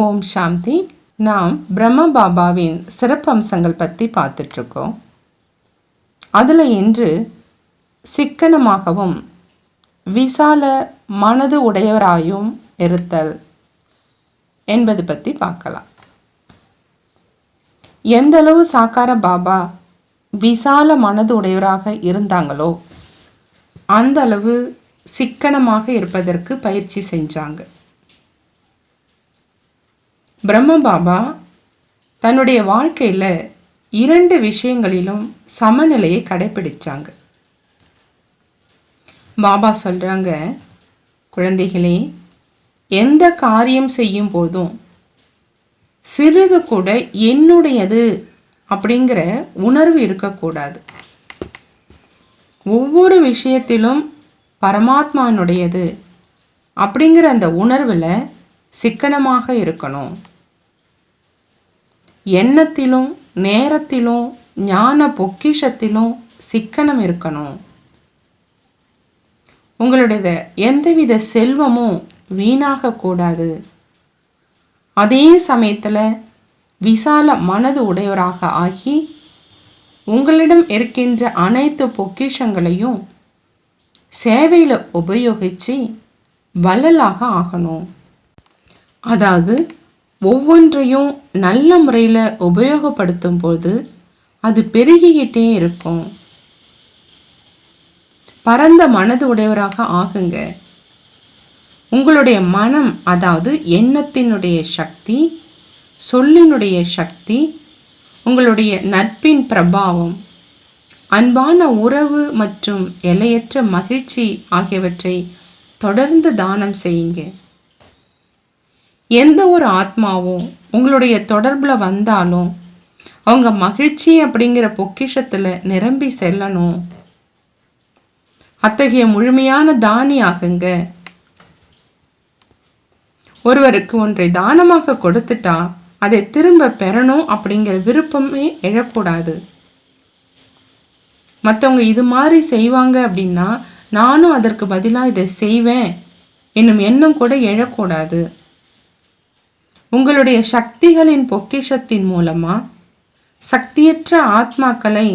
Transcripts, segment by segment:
ஓம் சாந்தி. நாம் பிரம்ம பாபாவின் சிறப்பம்சங்கள் பற்றி பார்த்துட்ருக்கோம். அதில் இன்று சிக்கனமாகவும் விசால மனது உடையவராயும் இருத்தல் என்பது பற்றி பார்க்கலாம். எந்தளவு சாக்கார பாபா விசால மனது உடையவராக இருந்தாங்களோ அந்த அளவு சிக்கனமாக இருப்பதற்கு பயிற்சி செஞ்சாங்க. பிரம்ம பாபா தன்னுடைய வாழ்க்கையில் இரண்டு விஷயங்களிலும் சமநிலையை கடைபிடிச்சாங்க பாபா சொல்கிறாங்க குழந்தைகளே எந்த காரியம் செய்யும் போதும் சிறிது கூட என்னுடையது அப்படிங்கிற உணர்வு இருக்கக்கூடாது. ஒவ்வொரு விஷயத்திலும் பரமாத்மானுடையது அப்படிங்கிற அந்த உணர்வில் சிக்கனமாக இருக்கணும். எண்ணத்திலும் நேரத்திலும் ஞான பொக்கிஷத்திலும் சிக்கனம் இருக்கணும். உங்களுடைய எந்தவித செல்வமும் வீணாகக்கூடாது அதே சமயத்தில் விசால மனது உடையவராக ஆகி உங்களிடம் இருக்கின்ற அனைத்து பொக்கிஷங்களையும் சேவையில் உபயோகித்து வள்ளலாக ஆகணும். அதாவது ஒவ்வொன்றையும் நல்ல முறையில் உபயோகப்படுத்தும் போது அது பெருகிக்கிட்டே இருக்கும். பரந்த மனது உடையவராக ஆகுங்க. உங்களுடைய மனம் அதாவது எண்ணத்தினுடைய சக்தி சொல்லினுடைய சக்தி உங்களுடைய நட்பின் பிரபாவம் அன்பான உறவு மற்றும் எல்லையற்ற மகிழ்ச்சி ஆகியவற்றை தொடர்ந்து தானம் செய்யுங்க. எந்த ஒரு ஆத்மாவும் உங்களுடைய தொடர்பில் வந்தாலும் அவங்க மகிழ்ச்சி அப்படிங்கிற பொக்கிஷத்தில் நிரம்பி செல்லணும். அத்தகைய முழுமையான தானி ஆகுங்க ஒருவருக்கு ஒன்றை தானமாக கொடுத்துட்டா அதை திரும்ப பெறணும் அப்படிங்கிற விருப்பமே எழக்கூடாது. மற்றவங்க இது மாதிரி செய்வாங்க அப்படின்னா நானும் அதற்கு பதிலாக இதை செய்வேன். என்னும் எண்ணம் கூட எழக்கூடாது. உங்களுடைய சக்திகளின் பொக்கிஷத்தின் மூலமா சக்தியற்ற ஆத்மாக்களை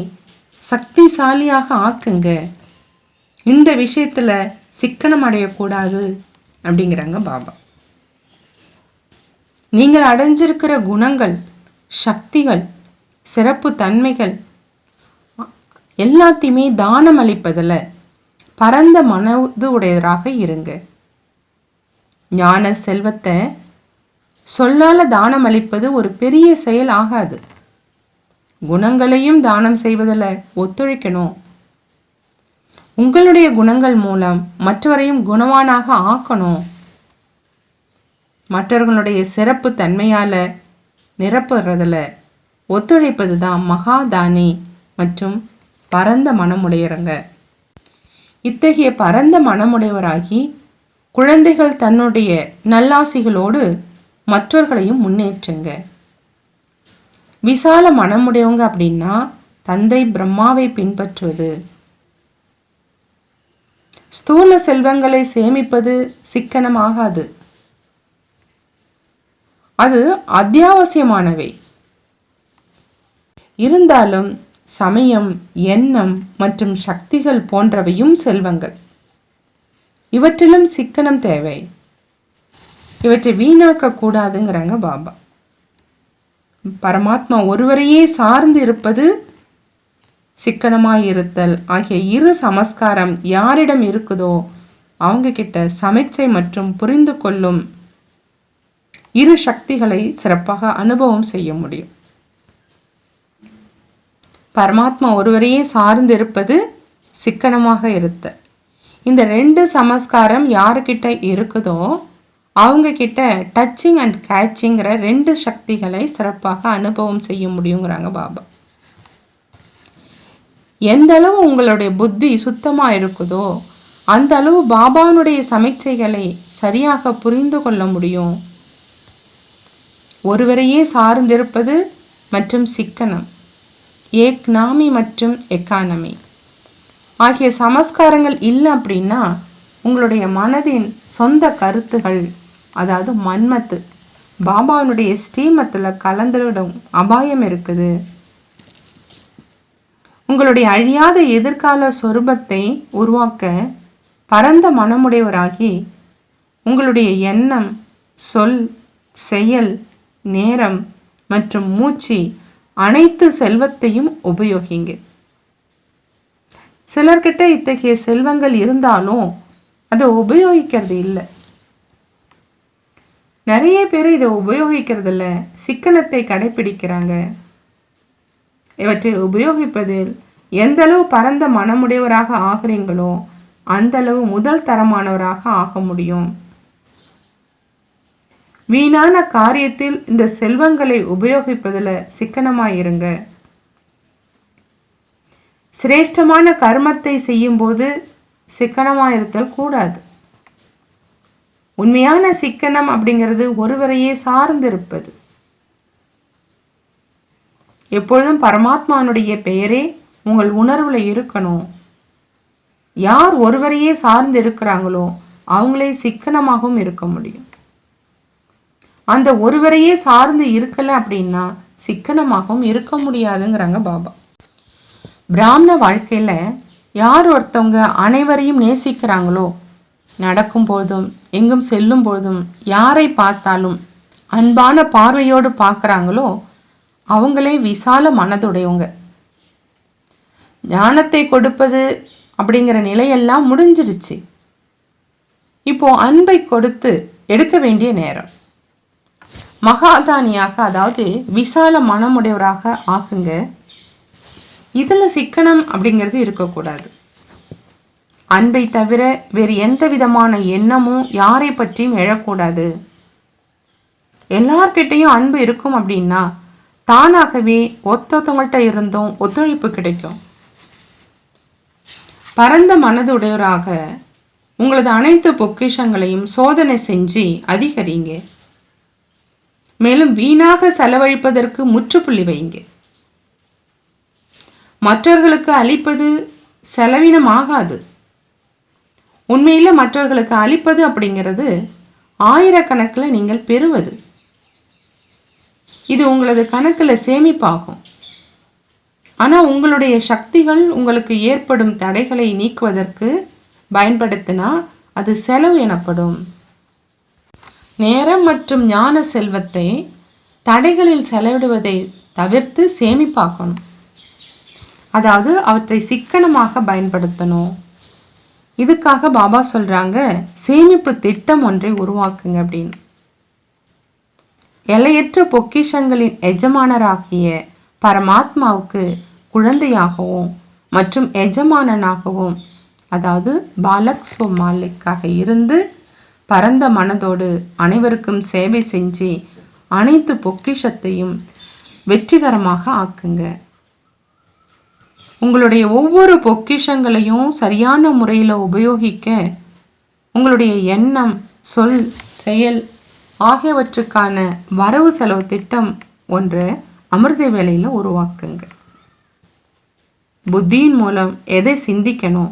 சக்திசாலியாக ஆக்குங்க. இந்த விஷயத்துல சிக்கனம் அடையக்கூடாது அப்படிங்கிறாங்க பாபா. நீங்கள் அடைஞ்சிருக்கிற குணங்கள் சக்திகள் சிறப்பு தன்மைகள் எல்லாத்தையுமே தானம் அளிப்பதில் பரந்த மனது உடையவராக இருங்க. ஞான செல்வத்தை சொல்லால தானம் அளிப்பது ஒரு பெரிய செயல் ஆகாது. குணங்களையும் தானம் செய்வதில் ஒத்துழைக்கணும். உங்களுடைய குணங்கள் மூலம் மற்றவரையும் குணவானாக ஆக்கணும். மற்றவர்களுடைய சிறப்பு தன்மையால் நிரப்புறதில் ஒத்துழைப்பது தான் மகாதானி மற்றும் பரந்த மனமுடையவங்க இத்தகைய பரந்த மனமுடையவராகி குழந்தைகள் தன்னுடைய நல்லாசிகளோடு மற்றவர்களையும் முன்னேற்றுங்க. விசால மனமுடையவங்க அப்படின்னா தந்தை பிரம்மாவை பின்பற்றுவது. ஸ்தூல செல்வங்களை சேமிப்பது சிக்கனமாகாது. அது அத்தியாவசியமானவை. இருந்தாலும் சமயம் எண்ணம் மற்றும் சக்திகள் போன்றவையும் செல்வங்கள். இவற்றிலும் சிக்கனம் தேவை. இவற்றை வீணாக்க கூடாதுங்கிறாங்க பாபா. பரமாத்மா ஒருவரையே சார்ந்து இருப்பது சிக்கனமாயிருத்தல். ஆகிய இரு சமஸ்காரம் யாரிடம் இருக்குதோ அவங்க கிட்ட சமைச்சை மற்றும் புரிந்து கொள்ளும் இரு சக்திகளை சிறப்பாக அனுபவம் செய்ய முடியும். பரமாத்மா ஒருவரையே சார்ந்து இருப்பது சிக்கனமாக இருத்தல். இந்த ரெண்டு சமஸ்காரம் யாருக்கிட்ட இருக்குதோ அவங்க கிட்ட டச்சிங் அண்ட் கேட்சிங்கிற ரெண்டு சக்திகளை சிறப்பாக அனுபவம் செய்ய முடியுங்கிறாங்க பாபா. எந்த அளவு உங்களுடைய புத்தி சுத்தமாக இருக்குதோ அந்த அளவு பாபானுடைய சமீட்சைகளை சரியாக புரிந்து கொள்ள முடியும். ஒருவரையே சார்ந்திருப்பது மற்றும் சிக்கனம் ஏக்னாமி மற்றும் எக்கானமி ஆகிய சமஸ்காரங்கள் இல்லை அப்படின்னா உங்களுடைய மனதின் சொந்த கருத்துகள் அதாவது மன்மத்து. பாபாவினுடைய ஸ்ரீமத்தில் கலந்துவிடும் அபாயம் இருக்குது. உங்களுடைய அழியாத எதிர்கால சொரூபத்தை உருவாக்க பரந்த மனமுடையவராகி உங்களுடைய எண்ணம் சொல் செயல் நேரம் மற்றும் மூச்சு அனைத்து செல்வத்தையும் உபயோகிங்க சிலர்கிட்ட இத்தகைய செல்வங்கள் இருந்தாலும் அதை உபயோகிக்கிறது இல்லை. நிறைய பேர் இதை உபயோகிக்கிறதில்ல. சிக்கனத்தை கடைபிடிக்கிறாங்க இவற்றை உபயோகிப்பதில் எந்த அளவு பரந்த மனமுடையவராக ஆகிறீங்களோ அந்த அளவு முதல் தரமானவராக ஆக முடியும். வீணான காரியத்தில் இந்த செல்வங்களை உபயோகிப்பதில் சிக்கனமாயிருங்க. சிரேஷ்டமான கர்மத்தை செய்யும்போது சிக்கனமாயிருத்தல் கூடாது. உண்மையான சிக்கனம் அப்படிங்கிறது ஒருவரையே சார்ந்திருப்பது. எப்பொழுதும் பரமாத்மானுடைய பெயரே உங்கள் உணர்வுல இருக்கணும். யார் ஒருவரையே சார்ந்து இருக்கிறாங்களோ அவங்களே சிக்கனமாகவும் இருக்க முடியும். அந்த ஒருவரையே சார்ந்து இருக்கல அப்படின்னா சிக்கனமாகவும் இருக்க முடியாதுங்கிறாங்க பாபா. பிராமண வாழ்க்கையில யார் ஒருத்தவங்க அனைவரையும் நேசிக்கிறாங்களோ நடக்கும் பொழுதும் எங்கும் செல்லும் பொழுதும் யாரை பார்த்தாலும் அன்பான பார்வையோடு பார்க்குறாங்களோ அவங்களே விசால மனதுடையவங்க. ஞானத்தை கொடுப்பது அப்படிங்கிற நிலையெல்லாம் முடிஞ்சிருச்சு. இப்போ அன்பை கொடுத்து எடுக்க வேண்டிய நேரம். மகாதானியாக அதாவது விசால மனமுடையவராக ஆகுங்க இதில் சிக்கனம் அப்படிங்கிறது இருக்கக்கூடாது. அன்பை தவிர வேறு எந்த விதமான எண்ணமும் யாரை பற்றியும் எழக்கூடாது. எல்லார்கிட்டையும் அன்பு இருக்கும் அப்படின்னா தானாகவே ஒத்தொத்தவங்கள்ட்ட இருந்தும் ஒத்துழைப்பு கிடைக்கும். பரந்த மனதுடையவராக உங்களது அனைத்து பொக்கிஷங்களையும் சோதனை செஞ்சு அதிகரிங்க. மேலும் வீணாக செலவழிப்பதற்கு முற்றுப்புள்ளி வைங்க. மற்றவர்களுக்கு அளிப்பது செலவினமாகாது. உண்மையில் மற்றவர்களுக்கு அளிப்பது அப்படிங்கிறது ஆயிரக்கணக்கில் நீங்கள் பெறுவது. இது உங்களது கணக்கில் சேமிப்பாகும். ஆனால் உங்களுடைய சக்திகள் உங்களுக்கு ஏற்படும் தடைகளை நீக்குவதற்கு பயன்படுத்தினா அது செலவு எனப்படும். நேரம் மற்றும் ஞான செல்வத்தை தடைகளில் செலவிடுவதை தவிர்த்து சேமிப்பாக்கணும். அதாவது அவற்றை சிக்கனமாக பயன்படுத்தணும். இதுக்காக பாபா சொல்கிறாங்க சேமிப்பு திட்டம் ஒன்றை உருவாக்குங்க அப்படின்னு. எல்லையற்ற பொக்கிஷங்களின் எஜமானராகிய பரமாத்மாவுக்கு குழந்தையாகவும் மற்றும் எஜமானனாகவும் அதாவது பாலக் சோ மாலிக்காக இருந்து பரந்த மனதோடு அனைவருக்கும் சேவை செஞ்சு அனைத்து பொக்கிஷத்தையும் வெற்றிகரமாக ஆக்குங்க. உங்களுடைய ஒவ்வொரு பொக்கிஷங்களையும் சரியான முறையில் உபயோகிக்க உங்களுடைய எண்ணம் சொல் செயல் ஆகியவற்றுக்கான வரவு செலவு திட்டம் ஒன்றை அமிர்த வேலையில் உருவாக்குங்க. புத்தியின் மூலம் எதை சிந்திக்கணும்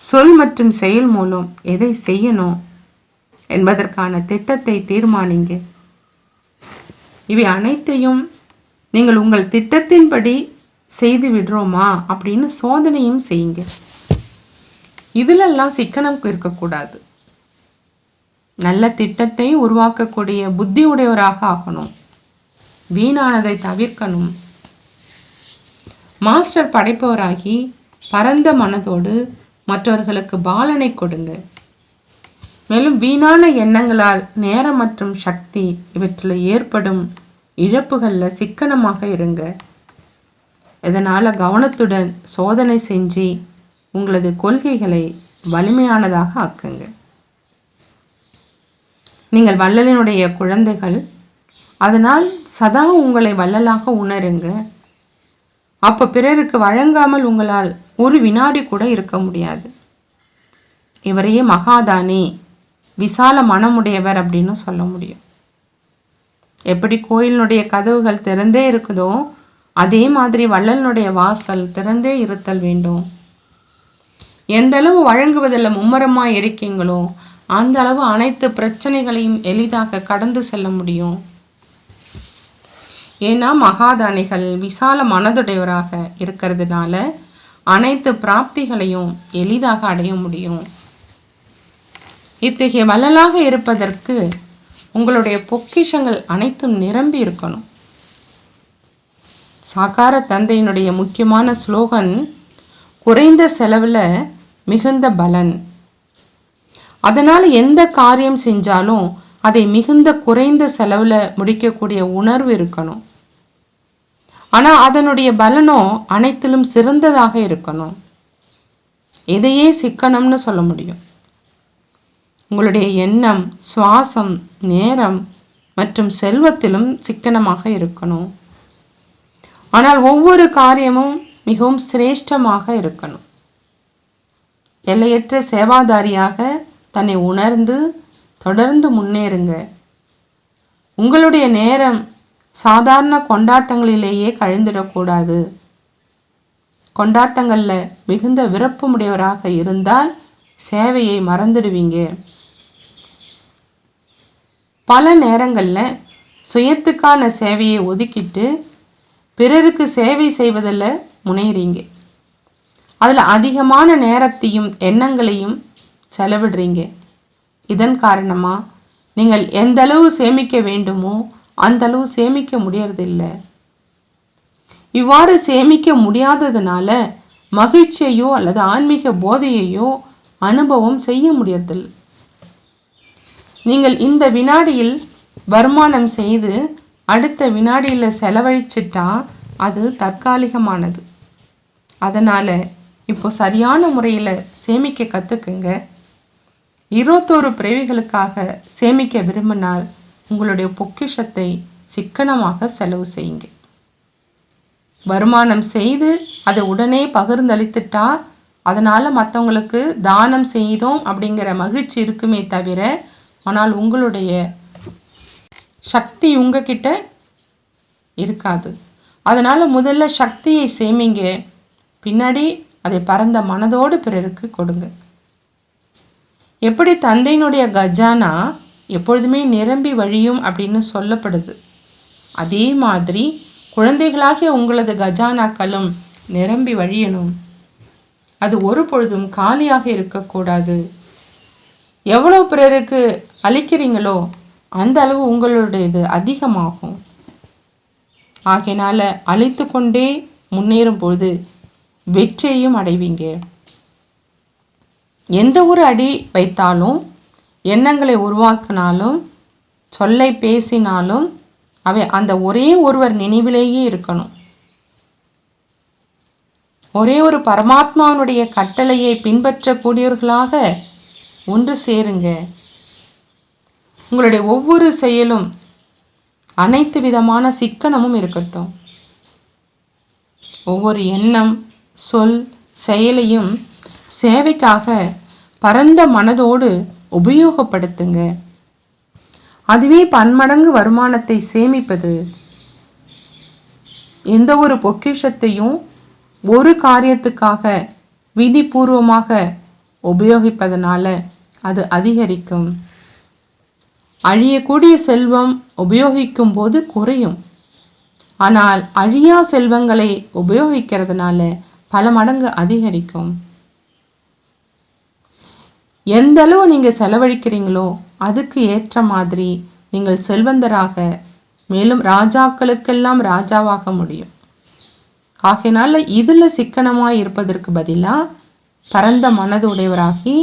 சொல் மற்றும் செயல் மூலம் எதை செய்யணும் என்பதற்கான திட்டத்தை தீர்மானிங்க. இவை அனைத்தையும் நீங்கள் உங்கள் திட்டத்தின்படி செய்து விடுறோமா அப்படின்னு சோதனையும் செய்யுங்க. இதிலெல்லாம் சிக்கனம் இருக்கக்கூடாது. நல்ல திட்டத்தை உருவாக்கக்கூடிய புத்தி உடையவராக ஆகணும். வீணானதை தவிர்க்கணும். மாஸ்டர் படைப்பவராகி பரந்த மனதோடு மற்றவர்களுக்கு பாலனை கொடுங்க. மேலும் வீணான எண்ணங்களால் நேரம் மற்றும் சக்தி இவற்றில் ஏற்படும் இழப்புகளில் சிக்கனமாக இருங்க. இதனால் கவனத்துடன் சோதனை செஞ்சு உங்களது கொள்கைகளை வலிமையானதாக ஆக்குங்க. நீங்கள் வள்ளலினுடைய குழந்தைகள் அதனால் சதா உங்களை வள்ளலாக உணருங்க. அப்போ பிறருக்கு வழங்காமல் உங்களால் ஒரு வினாடி கூட இருக்க முடியாது. இவரையே மகாதானி விசால மனமுடையவர் அப்படின்னு சொல்ல முடியும். எப்படி கோயிலினுடைய கதவுகள் திறந்தே இருக்குதோ அதே மாதிரி வள்ளலனுடைய வாசல் திறந்தே இருத்தல் வேண்டும். எந்த அளவு வழங்குவதில் மும்மரமாக இருக்கீங்களோ அந்த அளவு அனைத்து பிரச்சனைகளையும் எளிதாக கடந்து செல்ல முடியும். ஏன்னா மகாதானிகள் விசால மனதுடையவராக இருக்கிறதுனால அனைத்து பிராப்திகளையும் எளிதாக அடைய முடியும். இத்தகைய வள்ளலாக இருப்பதற்கு உங்களுடைய பொக்கிஷங்கள் அனைத்தும் நிரம்பி இருக்கணும். சாக்கார தந்தையினுடைய முக்கியமான ஸ்லோகன் குறைந்த செலவில் மிகுந்த பலன். அதனால் எந்த காரியம் செஞ்சாலும் அதை மிகுந்த குறைந்த செலவில் முடிக்கக்கூடிய உணர்வு இருக்கணும். ஆனால் அதனுடைய பலனும் அனைத்திலும் சிறந்ததாக இருக்கணும். இதையே சிக்கனம்னு சொல்ல முடியும். உங்களுடைய எண்ணம் சுவாசம் நேரம் மற்றும் செல்வத்திலும் சிக்கனமாக இருக்கணும். ஆனால் ஒவ்வொரு காரியமும் மிகவும் சிரேஷ்டமாக இருக்கணும். எல்லையற்ற சேவாதாரியாக தன்னை உணர்ந்து தொடர்ந்து முன்னேறுங்க. உங்களுடைய நேரம் சாதாரண கொண்டாட்டங்களிலேயே கழிந்திடக்கூடாது. கொண்டாட்டங்களில் மிகுந்த விருப்பமுடையவராக இருந்தால் சேவையை மறந்துடுவீங்க. பல நேரங்களில் சுயத்துக்கான சேவையை ஒதுக்கிட்டு பிறருக்கு சேவை செய்வதில் முனைகிறீங்க அதில் அதிகமான நேரத்தையும் எண்ணங்களையும் செலவிடுறீங்க. இதன் காரணமாக நீங்கள் எந்த அளவு சேமிக்க வேண்டுமோ அந்த அளவு சேமிக்க முடியறதில்லை. இவ்வாறு சேமிக்க முடியாததுனால மகிழ்ச்சியையோ அல்லது ஆன்மீக போதையையோ அனுபவம் செய்ய முடியறதில்லை. நீங்கள் இந்த வினாடியில் வருமானம் செய்து அடுத்த வினாடியில் செலவழிச்சிட்டா அது தற்காலிகமானது. அதனால் இப்போ சரியான முறையில் சேமிக்க கற்றுக்குங்க இருபத்தோரு பிறவிகளுக்காக சேமிக்க விரும்பினால் உங்களுடைய பொக்கிஷத்தை சிக்கனமாக செலவு செய்யுங்க. வருமானம் செய்து அதை உடனே பகிர்ந்தளித்துட்டா அதனால் மற்றவங்களுக்கு தானம் செய்தோம் அப்படிங்கிற மகிழ்ச்சி இருக்குமே தவிர ஆனால் உங்களுடைய சக்தி உங்ககிட்ட இருக்காது. அதனால் முதல்ல சக்தியை சேமிங்க. பின்னாடி அதை பரந்த மனதோடு பிறருக்கு கொடுங்க. எப்படி தந்தையினுடைய கஜானா எப்பொழுதுமே நிரம்பி வழியும் அப்படின்னு சொல்லப்படுது. அதே மாதிரி குழந்தைகளாகிய உங்களது கஜானாக்களும் நிரம்பி வழியணும். அது ஒரு பொழுதும் காலியாக இருக்கக்கூடாது. எவ்வளோ பிறருக்கு அளிக்கிறீங்களோ அந்த அளவு உங்களுடையது அதிகமாகும். ஆகையினால் அழைத்து கொண்டே முன்னேறும் பொழுது வெற்றியையும் அடைவீங்க. எந்த ஒரு அடி வைத்தாலும் எண்ணங்களை உருவாக்கினாலும் சொல்லை பேசினாலும் அவை அந்த ஒரே ஒருவர் நினைவிலேயே இருக்கணும். ஒரே ஒரு பரமாத்மாவினுடைய கட்டளையை பின்பற்றக்கூடியவர்களாக ஒன்று சேருங்க. உங்களுடைய ஒவ்வொரு செயலும் அனைத்து விதமான சிக்கனமும் இருக்கட்டும். ஒவ்வொரு எண்ணம் சொல் செயலையும் சேவைக்காக பரந்த மனதோடு உபயோகப்படுத்துங்க. அதுவே பன்மடங்கு வருமானத்தை சேமிப்பது. எந்த ஒரு பொக்கிஷத்தையும் ஒரு காரியத்துக்காக விதிபூர்வமாக உபயோகிப்பதனால அது அதிகரிக்கும். அழியக்கூடிய செல்வம் உபயோகிக்கும் போது குறையும். ஆனால் அழியா செல்வங்களை உபயோகிக்கிறதுனால பல மடங்கு அதிகரிக்கும். எந்த அளவு நீங்கள் செலவழிக்கிறீங்களோ அதுக்கு ஏற்ற மாதிரி நீங்கள் செல்வந்தராக மேலும் ராஜாக்களுக்கெல்லாம் ராஜாவாக முடியும். ஆகையினால இதில் சிக்கனமாக இருப்பதற்கு பதிலாக பரந்த மனது உடையவராகி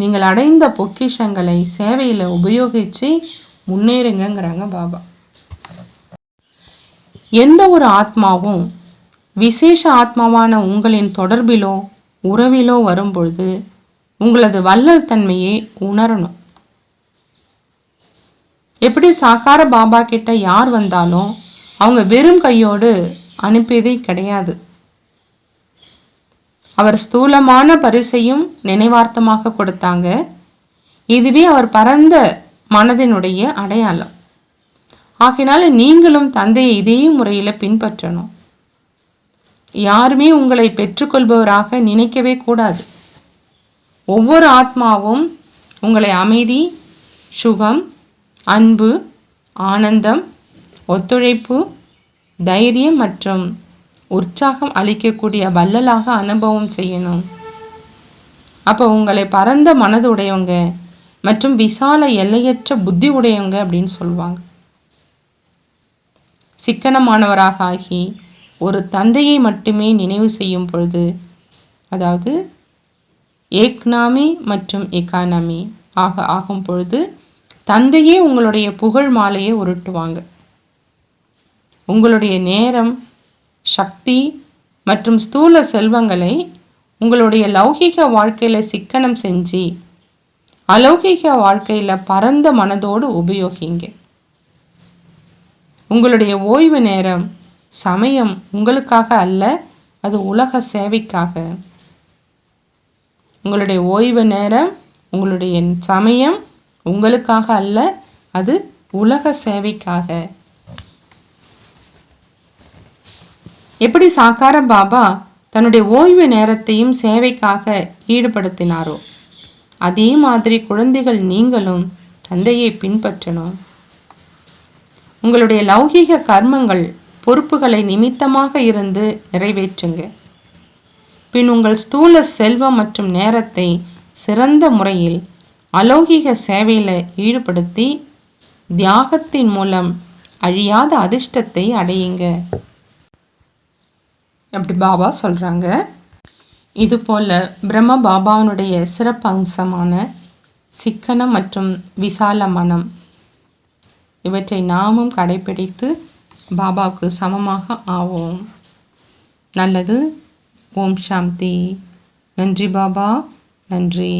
நீங்கள் அடைந்த பொக்கிஷங்களை சேவையில் உபயோகித்து முன்னேறுங்கிறாங்க பாபா. எந்த ஒரு ஆத்மாவும் விசேஷ ஆத்மாவான உங்களின் தொடர்பிலோ உறவிலோ வரும்பொழுது உங்களது வல்லல் தன்மையை உணரணும். எப்படி சாக்கார பாபா கிட்ட யார் வந்தாலும் அவங்க வெறும் கையோடு அனுப்பியதே கிடையாது. அவர் ஸ்தூலமான பரிசையும் நினைவார்த்தமாக கொடுத்தாங்க. இதுவே அவர் பரந்த மனதினுடைய அடையாளம். ஆகினால நீங்களும் தந்தையை இதே முறையில் பின்பற்றணும். யாருமே உங்களை பெற்றுக்கொள்பவராக நினைக்கவே கூடாது. ஒவ்வொரு ஆத்மாவும் உங்களை அமைதி சுகம் அன்பு ஆனந்தம் ஒத்துழைப்பு தைரியம் மற்றும் உற்சாகம் அளிக்கக்கூடிய வள்ளலாக அனுபவம் செய்யணும். அப்போ உங்களை பரந்த மனது உடையவங்க மற்றும் விசால எல்லையற்ற புத்தி உடையவங்க அப்படின்னு சொல்லுவாங்க. சிக்கனமானவராக ஆகி ஒரு தந்தையை மட்டுமே நினைவு செய்யும் பொழுது அதாவது ஏக்னாமி மற்றும் எக்கானமி ஆக ஆகும் பொழுது தந்தையே உங்களுடைய புகழ் மாலையை உருட்டுவாங்க. உங்களுடைய நேரம் சக்தி மற்றும் ஸ்தூல செல்வங்களை உங்களுடைய லௌகீக வாழ்க்கையில் சிக்கனம் செஞ்சு அலௌகிக வாழ்க்கையில் பரந்த மனதோடு உபயோகிங்க. உங்களுடைய ஓய்வு நேரம் சமயம் உங்களுக்காக அல்ல அது உலக சேவைக்காக. உங்களுடைய ஓய்வு நேரம் உங்களுடைய சமயம் உங்களுக்காக அல்ல அது உலக சேவைக்காக. எப்படி சாக்கார பாபா தன்னுடைய ஓய்வு நேரத்தையும் சேவைக்காக ஈடுபடுத்தினாரோ அதே மாதிரி குழந்தைகள் நீங்களும் தந்தையை பின்பற்றணும். உங்களுடைய லௌகீக கர்மங்கள் பொறுப்புகளை நிமித்தமாக இருந்து நிறைவேற்றுங்க. பின் உங்கள் ஸ்தூல செல்வம் மற்றும் நேரத்தை சிறந்த முறையில் அலௌகிக சேவையில் ஈடுபடுத்தி தியாகத்தின் மூலம் அழியாத அதிர்ஷ்டத்தை அடையுங்க. அப்படி பாபா சொல்கிறாங்க இதுபோல் பிரம்ம பாபாவினுடைய சிறப்பு அம்சமான சிக்கனம் மற்றும் விசால மனம். இவற்றை நாமும் கடைபிடித்து பாபாவுக்கு சமமாக ஆவோம். நல்லது. ஓம் சாந்தி. நன்றி பாபா. நன்றி.